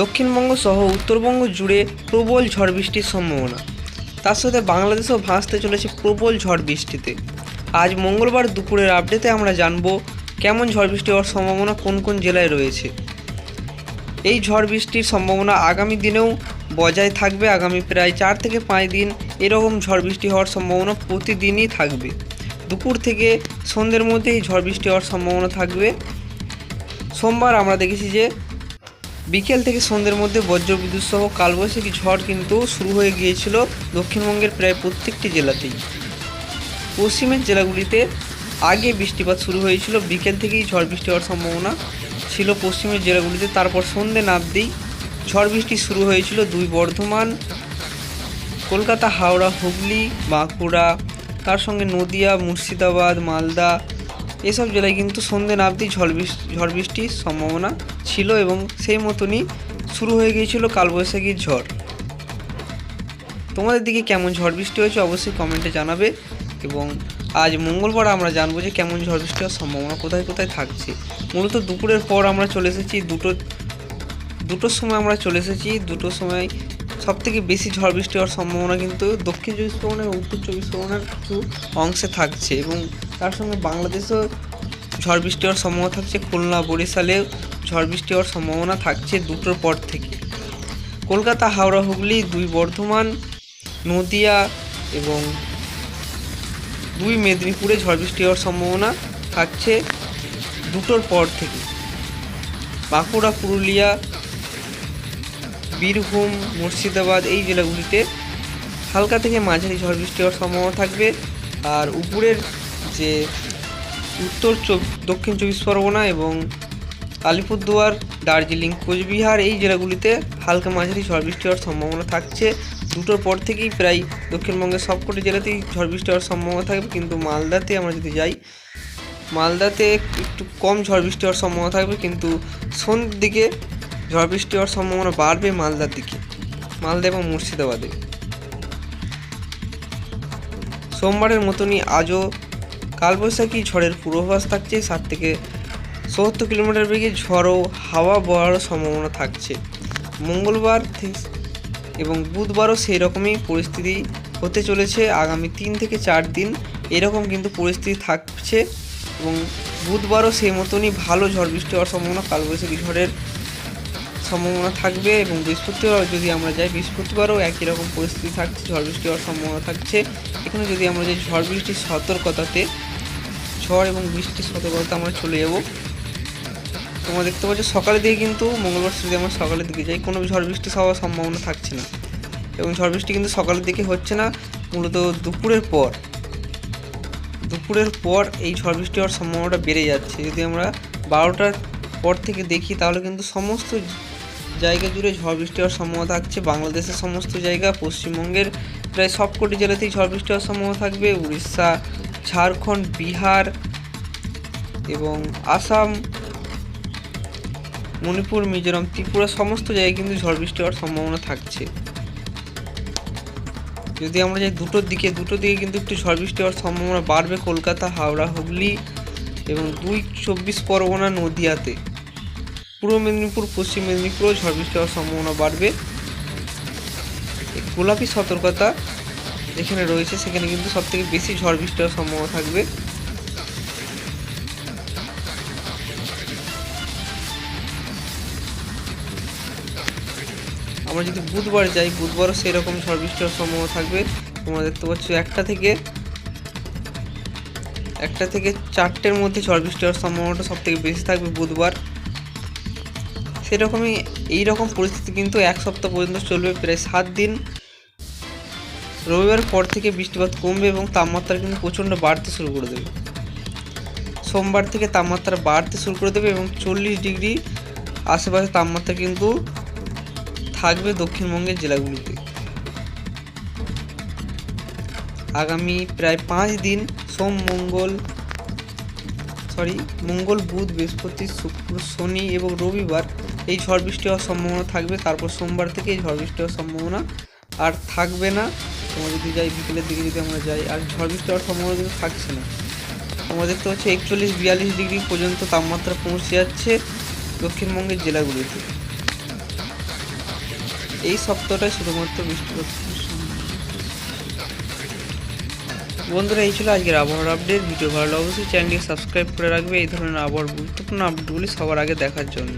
দক্ষিণবঙ্গ সহ উত্তরবঙ্গ জুড়ে প্রবল ঝড় বৃষ্টির সম্ভাবনা। তার সাথে বাংলাদেশেও ভাসতে চলেছে প্রবল ঝড় বৃষ্টিতে। আজ মঙ্গলবার দুপুরের আপডেটে আমরা জানব কেমন ঝড় বৃষ্টি হওয়ার সম্ভাবনা কোন কোন জেলায় রয়েছে। এই ঝড় বৃষ্টির সম্ভাবনা আগামী দিনেও বজায় থাকবে। আগামী প্রায় চার থেকে পাঁচ দিন এরকম ঝড় বৃষ্টি হওয়ার সম্ভাবনা প্রতিদিনই থাকবে। দুপুর থেকে সন্ধ্যের মধ্যে এই ঝড় বৃষ্টি হওয়ার সম্ভাবনা থাকবে। সোমবার আমরা দেখেছি যে বিকেল থেকে সন্ধ্যের মধ্যে বজ্রবিদ্যুৎ সহ কালবৈশাখী ঝড় কিন্তু শুরু হয়ে গিয়েছিল দক্ষিণবঙ্গের প্রায় প্রত্যেকটি জেলাতেই। পশ্চিমের জেলাগুলিতে আগে বৃষ্টিপাত শুরু হয়েছিল, বিকেল থেকেই ঝড় বৃষ্টি হওয়ার সম্ভাবনা ছিল পশ্চিমের জেলাগুলিতে। তারপর সন্ধ্যে নামতেই ঝড় বৃষ্টি শুরু হয়েছিল দুই বর্ধমান, কলকাতা, হাওড়া, হুগলি, বাঁকুড়া, তার সঙ্গে নদিয়া, মুর্শিদাবাদ, মালদা এসব জেলায় কিন্তু সন্ধ্যে নাবতেই ঝড় বৃষ্টি, ঝড় বৃষ্টির সম্ভাবনা ছিল এবং সেই মতনই শুরু হয়ে গিয়েছিল কালবৈশাখীর ঝড়। তোমাদের দিকে কেমন ঝড় বৃষ্টি হয়েছে অবশ্যই কমেন্টে জানাবে এবং আজ মঙ্গলবার আমরা জানব যে কেমন ঝড় বৃষ্টি হওয়ার সম্ভাবনা কোথায় কোথায় থাকছে। মূলত দুপুরের পর আমরা চলে এসেছি, দুটো, দুটোর সময় আমরা চলে এসেছি, দুটোর সময় সব থেকে বেশি ঝড় বৃষ্টি হওয়ার সম্ভাবনা কিন্তু দক্ষিণ চব্বিশ পরগনা এবং উত্তর চব্বিশ পরগনার কিছু অংশে থাকছে এবং তার সঙ্গে বাংলাদেশেও ঝড় বৃষ্টি হওয়ার সম্ভাবনা থাকছে, খুলনা বরিশালে ঝড় বৃষ্টি হওয়ার সম্ভাবনা থাকছে দুটোর পর থেকে। কলকাতা, হাওড়া, হুগলি দুই বর্ধমান, নদিয়া এবং দুই মেদিনীপুরে ঝড় বৃষ্টি হওয়ার সম্ভাবনা থাকছে দুটোর পর থেকে। বাঁকুড়া, পুরুলিয়া, বীরভূম, মুর্শিদাবাদ এই জেলাগুলিতে হালকা থেকে মাঝারি ঝড় বৃষ্টি হওয়ার সম্ভাবনা থাকবে। আর উপরের যে উত্তর দক্ষিণ চব্বিশ পরগনা এবং আলিপুরদুয়ার, দার্জিলিং, কোচবিহার এই জেলাগুলিতে হালকা মাঝারি ঝড় বৃষ্টি হওয়ার সম্ভাবনা থাকছে। দুটোর পর থেকেই প্রায় দক্ষিণবঙ্গের সবকটি জেলাতেই ঝড় বৃষ্টি হওয়ার সম্ভাবনা থাকবে। কিন্তু মালদাতে আমরা যদি যাই, মালদাতে একটু কম ঝড় বৃষ্টি হওয়ার সম্ভাবনা থাকবে। কিন্তু সন্ধ্যের দিকে ঝড় বৃষ্টি হওয়ার সম্ভাবনা বাড়বে মালদার দিকে, মালদা এবং মুর্শিদাবাদে। সোমবারের মতনই আজও কালবৈশাখী ঝড়ের পূর্বাভাস থাকছে, সাত থেকে সত্তর কিলোমিটার বেগে ঝড় ও হাওয়া বওয়ারও সম্ভাবনা থাকছে। মঙ্গলবার এবং বুধবারও সেই রকমই পরিস্থিতি হতে চলেছে। আগামী তিন থেকে চার দিন এরকম কিন্তু পরিস্থিতি থাকছে এবং বুধবারও সেই মতনই ভালো ঝড় বৃষ্টি হওয়ার সম্ভাবনা, কালবৈশাখী ঝড়ের সম্ভাবনা থাকবে এবং বৃহস্পতিবার যদি আমরা যাই, বৃহস্পতিবারও একই রকম পরিস্থিতি থাকছে, ঝড় বৃষ্টি হওয়ার সম্ভাবনা থাকছে। এখানে যদি আমরা যাই, ঝড় বৃষ্টির সতর্কতাতে ঝড় এবং বৃষ্টির সতর্কতা আমরা চলে যাব। তোমরা দেখতে পাচ্ছ সকালের দিকে কিন্তু মঙ্গলবার যদি আমরা সকালের দিকে যাই। কোনো ঝড় বৃষ্টি হওয়ার সম্ভাবনা থাকছে না। এবং ঝড় বৃষ্টি কিন্তু সকালের দিকে হচ্ছে না, মূলত দুপুরের পর। দুপুরের পর এই ঝড় বৃষ্টি হওয়ার সম্ভাবনাটা বেড়ে যাচ্ছে। যদি আমরা বারোটার পর থেকে দেখি, তাহলে কিন্তু সমস্ত জায়গা জুড়ে ঝড় বৃষ্টি হওয়ার সম্ভাবনা থাকছে। বাংলাদেশের সমস্ত জায়গা, পশ্চিমবঙ্গের প্রায় সবকটি জেলাতেই ঝড় বৃষ্টি হওয়ার সম্ভাবনা থাকবে। উড়িষ্যা ঝাড়খণ্ড, বিহার এবং আসাম, মণিপুর, মিজোরাম, ত্রিপুরা সমস্ত জায়গায় কিন্তু ঝড় বৃষ্টি হওয়ার সম্ভাবনা থাকছে। যদি আমরা যাই দুটোর দিকে দুটোর দিকে কিন্তু একটু ঝড় বৃষ্টি হওয়ার সম্ভাবনা বাড়বে কলকাতা, হাওড়া, হুগলি এবং দুই চব্বিশ পরগনা, নদিয়াতে। পূর্ব মেদিনীপুর, পশ্চিম মেদিনীপুরেও ঝড় বৃষ্টি হওয়ার সম্ভাবনা বাড়বে। গোলাপি সতর্কতা যেখানে রয়েছে, সেখানে কিন্তু সব থেকে বেশি ঝড় বৃষ্টি হওয়ার সম্ভাবনা থাকবে। আমরা যদি বুধবার যাই, বুধবারও সেই রকম ঝড় বৃষ্টি হওয়ার সম্ভাবনা থাকবে। তোমরা দেখতে পাচ্ছ একটা থেকে একটা থেকে চারটের মধ্যে ঝড় বৃষ্টি হওয়ার সম্ভাবনাটা সব থেকে বেশি থাকবে বুধবার। সেরকমই এই রকম পরিস্থিতি কিন্তু এক সপ্তাহ পর্যন্ত চলবে, প্রায় সাত দিন। রবিবার পর থেকে বৃষ্টিপাত কমবে এবং তাপমাত্রা কিন্তু প্রচণ্ড বাড়তে শুরু করে দেবে। সোমবার থেকে তাপমাত্রা বাড়তে শুরু করে দেবে এবং চল্লিশ ডিগ্রি আশেপাশে তাপমাত্রা কিন্তু থাকবে দক্ষিণবঙ্গের জেলাগুলিতে। আগামী প্রায় পাঁচ দিন সোম, মঙ্গল, সরি, মঙ্গল, বুধ, বৃহস্পতি, শুক্র, শনি এবং রবিবার এই ঝড় বৃষ্টি হওয়ার সম্ভাবনা থাকবে। তারপর সোমবার থেকে এই ঝড় বৃষ্টি হওয়ার সম্ভাবনা আর থাকবে না। তোমরা যদি যাই, বিকেলের দিকে যদি আমরা যাই, আর ঝড় বৃষ্টি হওয়ার সম্ভাবনা কিন্তু থাকছে না। তোমরা দেখতে পাচ্ছ একচল্লিশ বিয়াল্লিশ ডিগ্রি পর্যন্ত তাপমাত্রা পৌঁছে যাচ্ছে দক্ষিণবঙ্গের জেলাগুলিতে। এই সপ্তাহটাই শুধুমাত্র বৃষ্টিপাত বন্ধুরা, এই ছিল আজকের আবহাওয়ার আপডেট ভিডিও ভালো অবশ্যই চ্যানেলটিকে সাবস্ক্রাইব করে রাখবে। এই ধরনের আবহাওয়ার গুরুত্বপূর্ণ আপডেটগুলি সবার আগে দেখার জন্য।